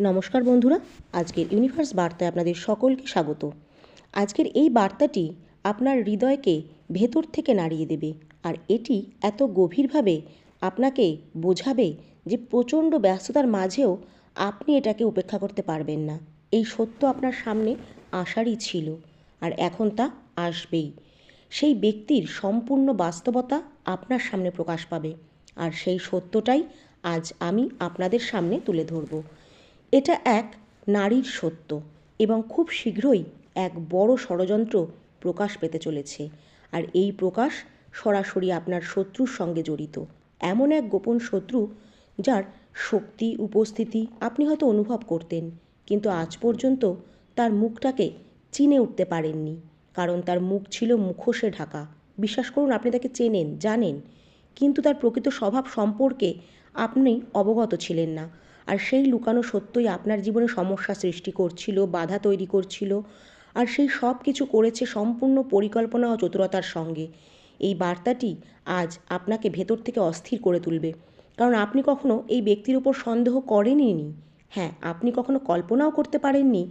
নমস্কার বন্ধুরা, আজকের ইউনিভার্স বার্তায় আপনাদের সকলকে স্বাগত। আজকের এই বার্তাটি আপনার হৃদয়কে ভেতর থেকে নাড়িয়ে দেবে আর এটি এত গভীরভাবে আপনাকে বোঝাবে যে প্রচণ্ড ব্যস্ততার মাঝেও আপনি এটাকে উপেক্ষা করতে পারবেন না। এই সত্য আপনার সামনে আসারই ছিল আর এখন তা আসবেই। সেই ব্যক্তির সম্পূর্ণ বাস্তবতা আপনার সামনে প্রকাশ পাবে আর সেই সত্যটাই আজ আমি আপনাদের সামনে তুলে ধরব। এটা এক নারীর সত্য এবং খুব শীঘ্রই এক বড় ষড়যন্ত্র প্রকাশ পেতে চলেছে। আর এই প্রকাশ সরাসরি আপনার শত্রুর সঙ্গে জড়িত। এমন এক গোপন শত্রু যার শক্তি, উপস্থিতি আপনি হয়তো অনুভব করতেন, কিন্তু আজ পর্যন্ত তার মুখটাকে চিনে উঠতে পারেননি, কারণ তার মুখ ছিল মুখোশে ঢাকা। বিশ্বাস করুন, আপনি তাকে চেনেন, জানেন, কিন্তু তার প্রকৃত স্বভাব সম্পর্কে আপনি অবগত ছিলেন না। আর সেই লুকানো সত্যই আপনার জীবনে সমস্যা সৃষ্টি করছিল, বাধা তৈরি করছিল। আর সেই সব কিছু করেছে সম্পূর্ণ পরিকল্পনা ও চতুরতার সঙ্গে। এই বার্তাটি আজ আপনাকে ভেতর থেকে অস্থির করে তুলবে। কারণ আপনি কখনো এই ব্যক্তির উপর সন্দেহ করেনইনি হ্যাঁ আপনি কখনো কল্পনাও করতে পারেননি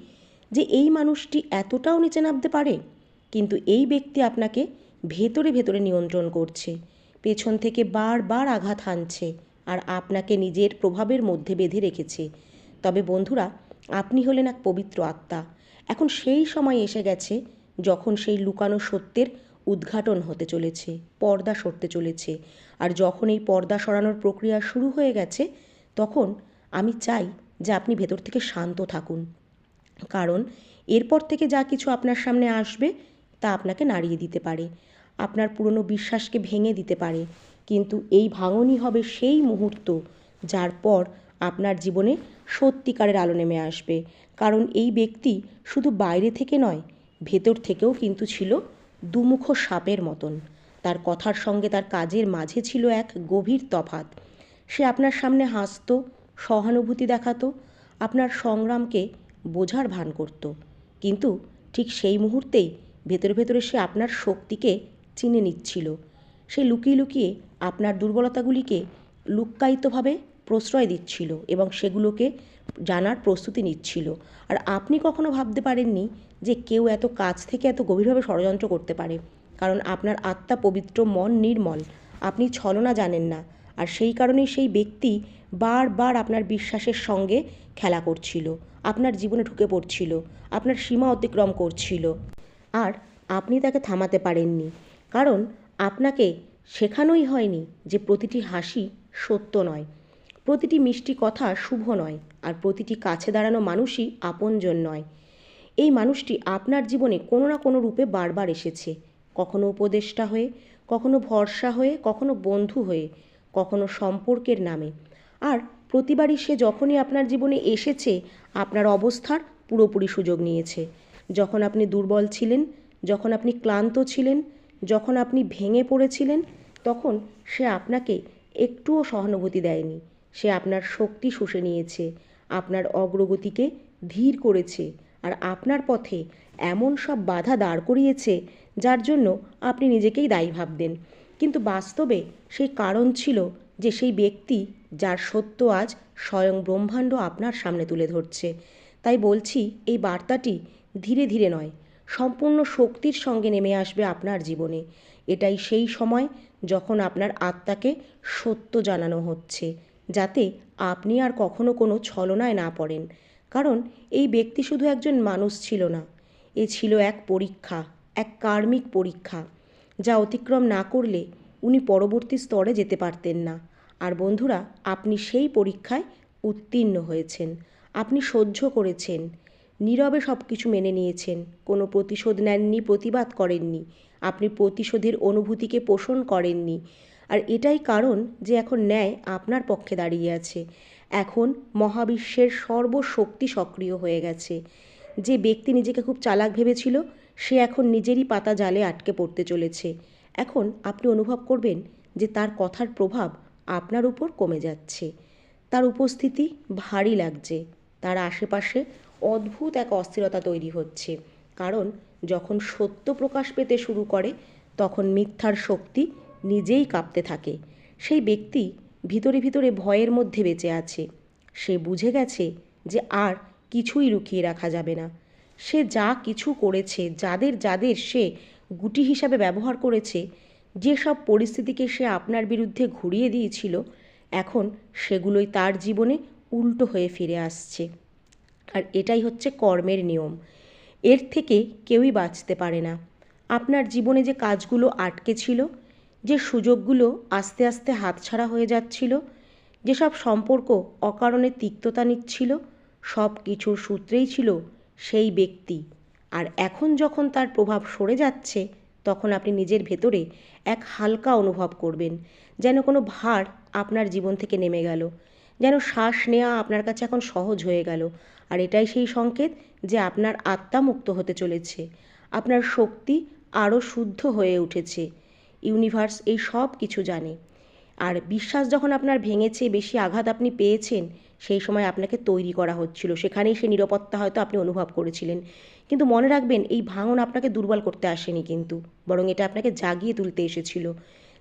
যে এই মানুষটি এতটাও নিচে নামতে পারে। কিন্তু এই ব্যক্তি আপনাকে ভেতরে ভেতরে নিয়ন্ত্রণ করছে। পেছন থেকে বারবার আঘাত হানছে। আর আপনাকে নিজের প্রভাবের মধ্যে বেঁধে রেখেছে। তবে বন্ধুরা, আপনি হলেন এক পবিত্র আত্মা। এখন সেই সময় এসে গেছে যখন সেই লুকানো সত্যের উদ্ঘাটন হতে চলেছে, পর্দা সরতে চলেছে। আর যখন এই পর্দা সরানোর প্রক্রিয়া শুরু হয়ে গেছে, তখন আমি চাই যে আপনি ভেতর থেকে শান্ত থাকুন। কারণ এরপর থেকে যা কিছু আপনার সামনে আসবে তা আপনাকে নাড়িয়ে দিতে পারে। আপনার পুরনো বিশ্বাসকে ভেঙে দিতে পারে। কিন্তু এই ভাঙনই হবে সেই মুহূর্ত যার পর আপনার জীবনে সত্যিকারের আলো নেমে আসবে। কারণ এই ব্যক্তি শুধু বাইরে থেকে নয়, ভেতর থেকেও কিন্তু ছিল দুমুখ সাপের মতন। তার কথার সঙ্গে তার কাজের মাঝে ছিল এক গভীর তফাত সে আপনার সামনে হাসতো, সহানুভূতি দেখাতো, আপনার সংগ্রামকে বোঝার ভান করত। কিন্তু ঠিক সেই মুহূর্তেই ভেতরে ভেতরে সে আপনার শক্তিকে চিনে নিচ্ছিল। সে লুকিয়ে লুকিয়ে আপনার দুর্বলতাগুলিকে লুক্কায়িতভাবে প্রশ্রয় দিচ্ছিল এবং সেগুলোকে জানার প্রস্তুতি নিচ্ছিল। আর আপনি কখনো ভাবতে পারেননি যে কেউ এত কাছ থেকে এত গভীরভাবে ষড়যন্ত্র করতে পারে? কারণ আপনার আত্মা পবিত্র, মন নির্মল। আপনি ছলনা জানেন না। আর সেই কারণেই সেই ব্যক্তি বারবার আপনার বিশ্বাসের সঙ্গে খেলা করছিল। আপনার জীবনে ঢুকে পড়ছিল। আপনার সীমা অতিক্রম করছিল। আর আপনি তাকে থামাতে পারেননি। কারণ আপনাকে শেখানোই হয়নি যে প্রতিটি হাসি সত্য নয়। প্রতিটি মিষ্টি কথা শুভ নয় আর প্রতিটি কাছে দাঁড়ানো মানুষই আপনজন নয়। এই মানুষটি আপনার জীবনে কোনো না কোনো রূপে বারবার এসেছে। কখনো উপদেষ্টা হয়ে, কখনো ভরসা হয়ে, কখনো বন্ধু হয়ে, কখনো সম্পর্কের নামে। আর প্রতিবারই সে যখনই আপনার জীবনে এসেছে, আপনার অবস্থার পুরোপুরি সুযোগ নিয়েছে। যখন আপনি দুর্বল ছিলেন, যখন আপনি ক্লান্ত ছিলেন যখন আপনি ভেঙে পড়েছিলেন, তখন সে আপনাকে একটুও সহানুভূতি দেয়নি। সে আপনার শক্তি শুষে নিয়েছে, আপনার অগ্রগতিকে ধীর করেছে আর আপনার পথে এমন সব বাধা দাঁড় করিয়েছে যার জন্য আপনি নিজেকেই দায়ী ভাবতেন। কিন্তু বাস্তবে সেই কারণ ছিল যে সেই ব্যক্তি যার সত্য আজ স্বয়ং ব্রহ্মাণ্ড আপনার সামনে তুলে ধরছে। তাই বলছি, এই বার্তাটি ধীরে ধীরে নয় সম্পূর্ণ শক্তির সঙ্গে নেমে আসবে আপনার জীবনে। এটাই সেই সময় যখন আপনার আত্মাকে সত্য জানানো হচ্ছে, যাতে আপনি আর কখনো কোনো ছলনায় না পড়েন। কারণ এই ব্যক্তি শুধু একজন মানুষ ছিল না, এ ছিল এক পরীক্ষা, এক কার্মিক পরীক্ষা, যা অতিক্রম না করলে উনি পরবর্তী স্তরে যেতে পারতেন না। আর বন্ধুরা, আপনি সেই পরীক্ষায় উত্তীর্ণ হয়েছেন, আপনি সহ্য করেছেন নীরবে সব কিছু মেনে নিয়েছেন। কোনো প্রতিশোধ নেননি, প্রতিবাদ করেননি। আপনি প্রতিশোধের অনুভূতিকে পোষণ করেননি। আর এটাই কারণ যে এখন ন্যায় আপনার পক্ষে দাঁড়িয়ে আছে। এখন মহাবিশ্বের সর্বশক্তি সক্রিয় হয়ে গেছে। যে ব্যক্তি নিজেকে খুব চালাক ভেবেছিল, সে এখন নিজেরই পাতা জালে আটকে পড়তে চলেছে। এখন আপনি অনুভব করবেন যে তার কথার প্রভাব আপনার উপর কমে যাচ্ছে। তার উপস্থিতি ভারী লাগছে। তার আশেপাশে অদ্ভুত এক অস্থিরতা তৈরি হচ্ছে। কারণ যখন সত্য প্রকাশ পেতে শুরু করে, তখন মিথ্যার শক্তি নিজেই কাঁপতে থাকে। সেই ব্যক্তি ভিতরে ভিতরে ভয়ের মধ্যে বেঁচে আছে। সে বুঝে গেছে যে আর কিছুই লুকিয়ে রাখা যাবে না। সে যা কিছু করেছে, যাদের যাদের সে গুটি হিসাবে ব্যবহার করেছে, যেসব পরিস্থিতিকে সে আপনার বিরুদ্ধে ঘুরিয়ে দিয়েছিল, এখন সেগুলোই তার জীবনে উল্টো হয়ে ফিরে আসছে। আর এটাই হচ্ছে কর্মের নিয়ম। এর থেকে কেউই বাঁচতে পারে না। আপনার জীবনে যে কাজগুলো আটকে ছিল, যে সুযোগগুলো আস্তে আস্তে হাতছাড়া হয়ে যাচ্ছিল, যেসব সম্পর্ক অকারণে তিক্ততা নিচ্ছিল, সব কিছুর সূত্রেই ছিল সেই ব্যক্তি। আর এখন যখন তার প্রভাব সরে যাচ্ছে, তখন আপনি নিজের ভেতরে এক হালকা অনুভব করবেন, যেন কোনো ভার আপনার জীবন থেকে নেমে গেল। যেন শ্বাস নেওয়া আপনার কাছে এখন সহজ হয়ে গেল। আর এটাই সেই সংকেত যে আপনার আত্মা মুক্ত হতে চলেছে। আপনার শক্তি আরও শুদ্ধ হয়ে উঠেছে। ইউনিভার্স এই সব কিছু জানে। আর বিশ্বাস যখন আপনার ভেঙেছে, বেশি আঘাত আপনি পেয়েছেন, সেই সময় আপনাকে তৈরি করা হচ্ছিল। সেখানেই সে নিরাপত্তা হয়তো আপনি অনুভব করেছিলেন। কিন্তু মনে রাখবেন, এই ভাঙন আপনাকে দুর্বল করতে আসেনি কিন্তু। বরং এটা আপনাকে জাগিয়ে তুলতে এসেছিল।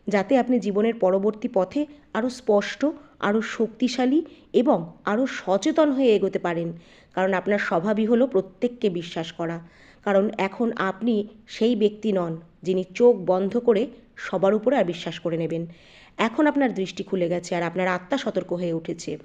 যাতে আপনি জীবনের পরবর্তী পথে আরও স্পষ্ট, আরও শক্তিশালী এবং আরও সচেতন হয়ে এগোতে পারেন। কারণ আপনার স্বভাবই হলো প্রত্যেককে বিশ্বাস করা। কারণ এখন আপনি সেই ব্যক্তি নন, যিনি চোখ বন্ধ করে সবার উপরে আর বিশ্বাস করে নেবেন। এখন আপনার দৃষ্টি খুলে গেছে আর আপনার আত্মা সতর্ক হয়ে উঠেছে।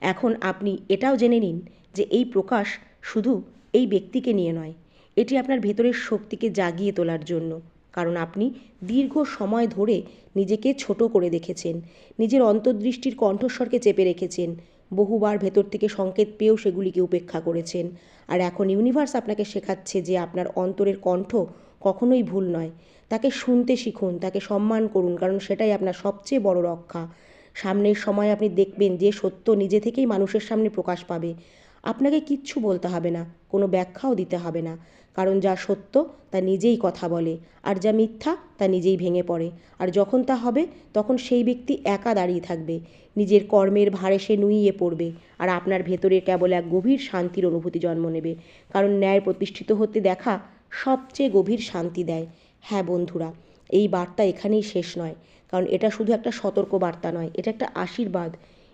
এখন আপনি এটাও জেনে নিন যে এই প্রকাশ শুধু এই ব্যক্তিকে নিয়ে নয়, এটি আপনার ভেতরের শক্তিকে জাগিয়ে তোলার জন্য। কারণ আপনি দীর্ঘ সময় ধরে নিজেকে ছোট করে দেখেছেন, নিজের অন্তর্দৃষ্টির কণ্ঠস্বরকে চেপে রেখেছেন, বহুবার ভেতর থেকে সংকেত পেয়েও সেগুলিকে উপেক্ষা করেছেন। আর এখন ইউনিভার্স আপনাকে শেখাচ্ছে যে আপনার অন্তরের কণ্ঠ কখনোই ভুল নয়। তাকে শুনতে শিখুন, তাকে সম্মান করুন, কারণ সেটাই আপনার সবচেয়ে বড় রক্ষা। সামনের সময় আপনি দেখবেন যে সত্য নিজে থেকেই মানুষের সামনে প্রকাশ পাবে। আপনাকে কিচ্ছু বলতে হবে না, কোনো ব্যাখ্যাও দিতে হবে না। কারণ যা সত্য, তা নিজেই কথা বলে, আর যা মিথ্যা, তা নিজেই ভেঙে পড়ে। আর যখন তা হবে, তখন সেই ব্যক্তি একা দাঁড়িয়ে থাকবে। নিজের কর্মের ভারে সে নুইয়ে পড়বে, আর আপনার ভেতরে কেবল এক গভীর শান্তির অনুভূতি জন্ম নেবে। কারণ ন্যায় প্রতিষ্ঠিত হতে দেখা সবচেয়ে গভীর শান্তি দেয়। হ্যাঁ বন্ধুরা, এই বার্তা এখানেই শেষ নয়। কারণ এটা শুধু একটা সতর্ক বার্তা নয়, এটা একটা আশীর্বাদ।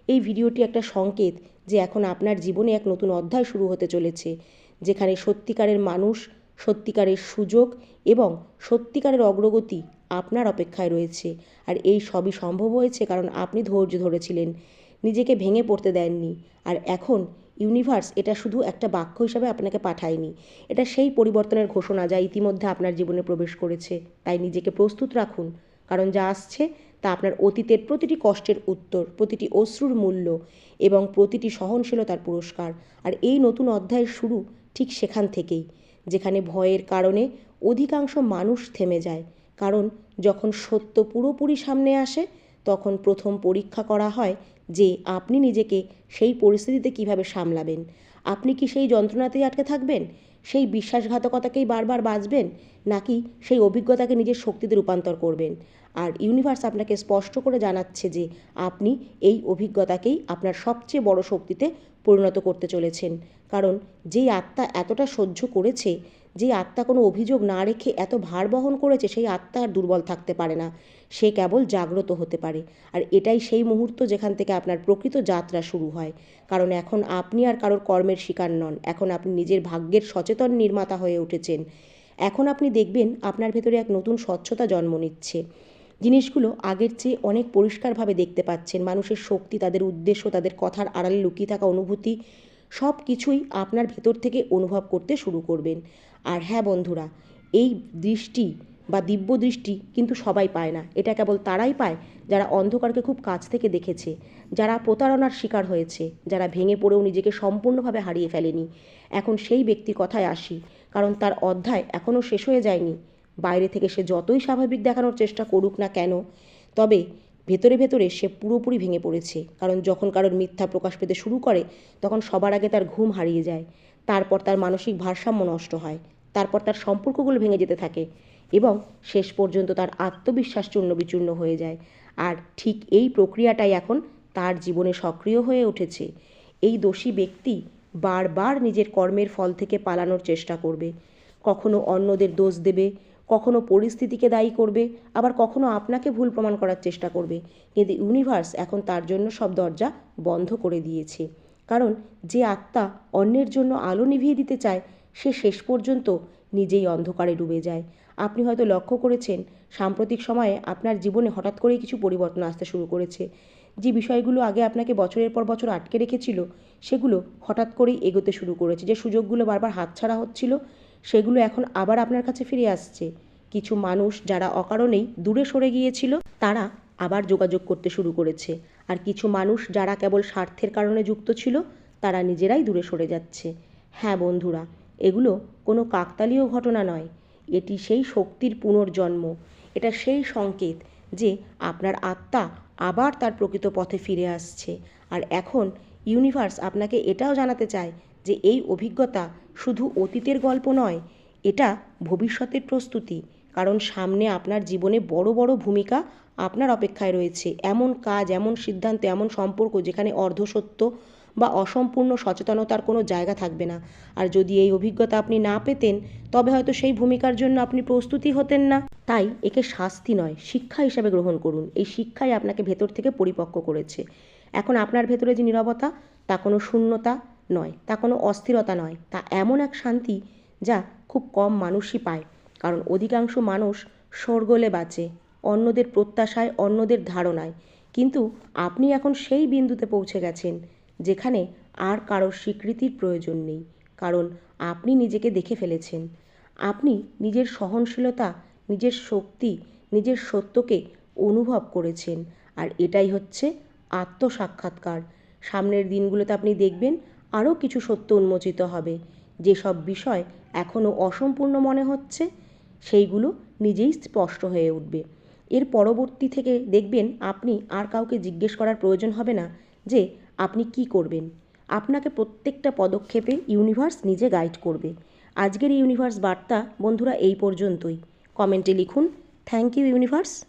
এই ভিডিওটি একটা সংকেত যে এখন আপনার জীবনে এক নতুন অধ্যায় শুরু হতে চলেছে। যেখানে সত্যিকারের মানুষ, সত্যিকারের সুযোগ এবং সত্যিকারের অগ্রগতি আপনার অপেক্ষায় রয়েছে। আর এই সবই সম্ভব হয়েছে কারণ আপনি ধৈর্য ধরেছিলেন। নিজেকে ভেঙে পড়তে দেননি। আর এখন ইউনিভার্স এটা শুধু একটা বাক্য হিসাবে আপনাকে পাঠায়নি। এটা সেই পরিবর্তনের ঘোষণা যা ইতিমধ্যে আপনার জীবনে প্রবেশ করেছে। তাই নিজেকে প্রস্তুত রাখুন। কারণ যা আসছে তা আপনার অতীতের প্রতিটি কষ্টের উত্তর, প্রতিটি অশ্রুর মূল্য এবং প্রতিটি সহনশীলতার পুরস্কার। আর এই নতুন অধ্যায়ের শুরু ঠিক সেখান থেকেই, যেখানে ভয়ের কারণে অধিকাংশ মানুষ থেমে যায়। কারণ যখন সত্য পুরোপুরি সামনে আসে, তখন প্রথম পরীক্ষা করা হয় যে আপনি নিজেকে সেই পরিস্থিতিতে কীভাবে সামলাবেন। আপনি কি সেই যন্ত্রণাতেই আটকে থাকবেন? সেই বিশ্বাসঘাতকতাকেই বারবার বাঁচবেন, নাকি সেই অভিজ্ঞতাকে নিজের শক্তিতে রূপান্তর করবেন? আর ইউনিভার্স আপনাকে স্পষ্ট করে জানাচ্ছে যে আপনি এই অভিজ্ঞতাকেই আপনার সবচেয়ে বড় শক্তিতে পরিণত করতে চলেছেন। কারণ যেই আত্মা এতটা সহ্য করেছে যে আত্মা কোনো অভিযোগ না রেখে এত ভার বহন করেছে, সেই আত্মা আর দুর্বল থাকতে পারে না। সে কেবল জাগ্রত হতে পারে। আর এটাই সেই মুহূর্ত যেখান থেকে আপনার প্রকৃত যাত্রা শুরু হয়। কারণ এখন আপনি আর কারোর কর্মের শিকার নন। এখন আপনি নিজের ভাগ্যের সচেতন নির্মাতা হয়ে উঠেছেন। এখন আপনি দেখবেন আপনার ভেতরে এক নতুন স্বচ্ছতা জন্ম নিচ্ছে। জিনিসগুলো আগের চেয়ে অনেক পরিষ্কারভাবে দেখতে পাচ্ছেন। মানুষের শক্তি, তাদের উদ্দেশ্য, তাদের কথার আড়ালে লুকিয়ে থাকা অনুভূতি সব কিছুই আপনার ভেতর থেকে অনুভব করতে শুরু করবেন। আর হ্যাঁ বন্ধুরা, এই দৃষ্টি বা দিব্য দৃষ্টি কিন্তু সবাই পায় না। এটা কেবল তারাই পায় যারা অন্ধকারকে খুব কাছ থেকে দেখেছে, যারা প্রতারণার শিকার হয়েছে, যারা ভেঙে পড়েও নিজেকে সম্পূর্ণভাবে হারিয়ে ফেলেনি। এখন সেই ব্যক্তি কথায় আসি, কারণ তার অধ্যায় এখনও শেষ হয়ে যায়নি। বাইরে থেকে সে যতই স্বাভাবিক দেখানোর চেষ্টা করুক না কেন, তবে ভেতরে ভেতরে সে পুরোপুরি ভেঙে পড়েছে। কারণ যখন কারোর মিথ্যা প্রকাশ পেতে শুরু করে, তখন সবার আগে তার ঘুম হারিয়ে যায়। তারপর তার মানসিক ভারসাম্য নষ্ট হয়। তারপর তার সম্পর্কগুলো ভেঙে যেতে থাকে এবং শেষ পর্যন্ত তার আত্মবিশ্বাস চূর্ণ বিচূর্ণ হয়ে যায়। আর ঠিক এই প্রক্রিয়াটাই এখন তার জীবনে সক্রিয় হয়ে উঠেছে। এই দোষী ব্যক্তি বারবার নিজের কর্মের ফল থেকে পালানোর চেষ্টা করবে। কখনো অন্যদের দোষ দেবে, কখনো পরিস্থিতিকে দায়ী করবে, আবার কখনো আপনাকে ভুল প্রমাণ করার চেষ্টা করবে। কিন্তু ইউনিভার্স এখন তার জন্য সব দরজা বন্ধ করে দিয়েছে। কারণ যে আত্মা অন্যের জন্য আলো নিভিয়ে দিতে চায় সে শেষ পর্যন্ত নিজেই অন্ধকারে ডুবে যায়। আপনি হয়তো লক্ষ্য করেছেন, সাম্প্রতিক সময়ে আপনার জীবনে হঠাৎ করেই কিছু পরিবর্তন আসতে শুরু করেছে। যে বিষয়গুলো আগে আপনাকে বছরের পর বছর আটকে রেখেছিল, সেগুলো হঠাৎ করেই এগোতে শুরু করেছে। যে সুযোগগুলো বারবার হাতছাড়া হচ্ছিল, সেগুলো এখন আবার আপনার কাছে ফিরে আসছে। কিছু মানুষ যারা অকারণেই দূরে সরে গিয়েছিল, তারা আবার যোগাযোগ করতে শুরু করেছে। আর কিছু মানুষ যারা কেবল স্বার্থের কারণে যুক্ত ছিল, তারা নিজেরাই দূরে সরে যাচ্ছে। হ্যাঁ বন্ধুরা এগুলো কোনো কাকতালীয় ঘটনা নয়। এটি সেই শক্তির পুনর্জন্ম। এটা সেই সংকেত যে আপনার আত্মা আবার তার প্রকৃত পথে ফিরে আসছে। আর এখন ইউনিভার্স আপনাকে এটাও জানাতে চায় যে এই অভিজ্ঞতা শুধু অতীতের গল্প নয়, এটা ভবিষ্যতের প্রস্তুতি। কারণ সামনে আপনার জীবনে বড় বড় ভূমিকা আপনার অপেক্ষায় রয়েছে। এমন কাজ, এমন সিদ্ধান্ত, এমন সম্পর্ক যেখানে অর্ধসত্য বা অসম্পূর্ণ সচেতনতার কোনো জায়গা থাকবে না। আর যদি এই অভিজ্ঞতা আপনি না পেতেন, তবে হয়তো সেই ভূমিকার জন্য আপনি প্রস্তুতি হতেন না। তাই একে শাস্তি নয়, শিক্ষা হিসাবে গ্রহণ করুন। এই শিক্ষাই আপনাকে ভেতর থেকে পরিপক্ক করেছে। এখন আপনার ভেতরে যে নীরবতা, তা কোনো শূন্যতা নয়, তা কোনো অস্থিরতা নয়। তা এমন এক শান্তি যা খুব কম মানুষই পায়। কারণ অধিকাংশ মানুষ শোরগোলে বাঁচে, অন্যদের প্রত্যাশায়, অন্যদের ধারণায়। কিন্তু আপনি এখন সেই বিন্দুতে পৌঁছে গেছেন যেখানে আর কারোর স্বীকৃতির প্রয়োজন নেই, কারণ আপনি নিজেকে দেখে ফেলেছেন। আপনি নিজের সহনশীলতা, নিজের শক্তি, নিজের সত্যকে অনুভব করেছেন, আর এটাই হচ্ছে আত্মসাক্ষাৎকার। সামনের দিনগুলোতে আপনি দেখবেন আরও কিছু সত্য উন্মোচিত হবে। যেসব বিষয় এখনও অসম্পূর্ণ মনে হচ্ছে, সেইগুলো নিজেই স্পষ্ট হয়ে উঠবে। এর পরবর্তী থেকে দেখবেন আপনি আর কাউকে জিজ্ঞেস করার প্রয়োজন হবে না যে আপনি কি করবেন? আপনাকে প্রত্যেকটা পদক্ষেপে ইউনিভার্স নিজে গাইড করবে। আজকের ইউনিভার্স বার্তা বন্ধুরা এই পর্যন্তই। কমেন্টে লিখুন, থ্যাংক ইউ ইউনিভার্স।